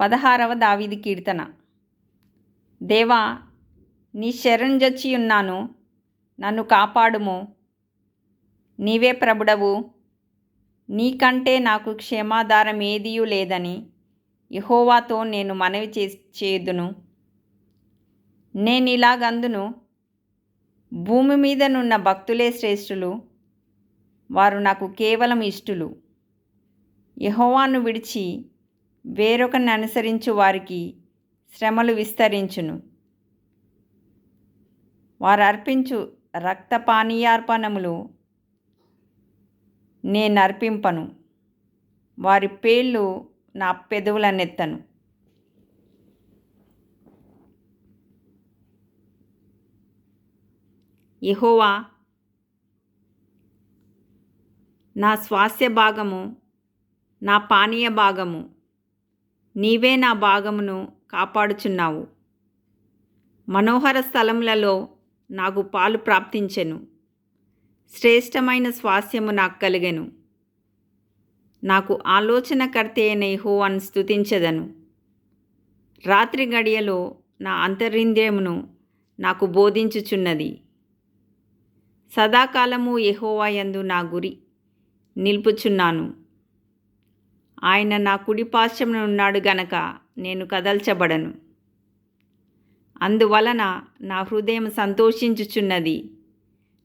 పదహారవ దావీది కీర్తన. దేవా నీ శరణ్జొచ్చి ఉన్నాను నన్ను కాపాడుము. నీవే ప్రభుడవు నీకంటే నాకు క్షేమాధారం ఏదియూ లేదని యహోవాతో నేను మనవి చే చేయుదును. నేను ఇలాగందును భూమి మీదనున్న భక్తులే శ్రేష్ఠులు వారు నాకు కేవలం ఇష్టులు. యహోవాను విడిచి వేరొకరిని అనుసరించు వారికి శ్రమలు విస్తరించును. వారు అర్పించు రక్తపానీయార్పణములు నేను అర్పింపను వారి పేర్లు నా పెదవులనెత్తను యహోవా నా స్వాస్థ్య భాగము నా పానీయ భాగము నీవే నా భాగమును కాపాడుచున్నావు. మనోహర స్థలములలో నాకు పాలు ప్రాప్తించెను. శ్రేష్టమైన స్వాస్యము నాకు కలిగెను. నాకు ఆలోచనకర్త అయిన యెహోవాను స్థుతించదను రాత్రి గడియలో నా అంతరింద్రియమును నాకు బోధించుచున్నది. సదాకాలము యెహోవా యందు నా గురి నిలుపుచున్నాను. ఆయన నా కుడి పార్శ్వమున ఉన్నాడు గనక నేను కదల్చబడను. అందువలన నా హృదయం సంతోషించుచున్నది.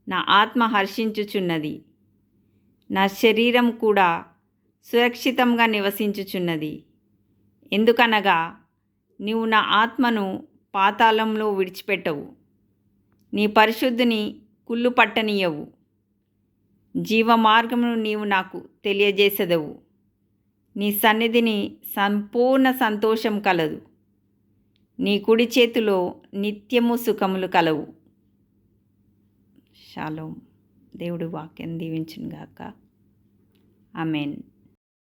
నా ఆత్మ హర్షించుచున్నది. నా శరీరం కూడా సురక్షితంగా నివసించుచున్నది. ఎందుకనగా నీవు నా ఆత్మను పాతాళంలో విడిచిపెట్టవు. నీ పరిశుద్ధిని కుళ్ళు పట్టనీయవు. జీవ మార్గమును నీవు నాకు తెలియజేసెదవు. నీ సన్నిధిని సంపూర్ణ సంతోషం కలదు. నీ కుడి చేతిలో నిత్యము సుఖములు కలవు. షాలోం. దేవుడు వాక్యం దీవించునుగాక. ఆమెన్.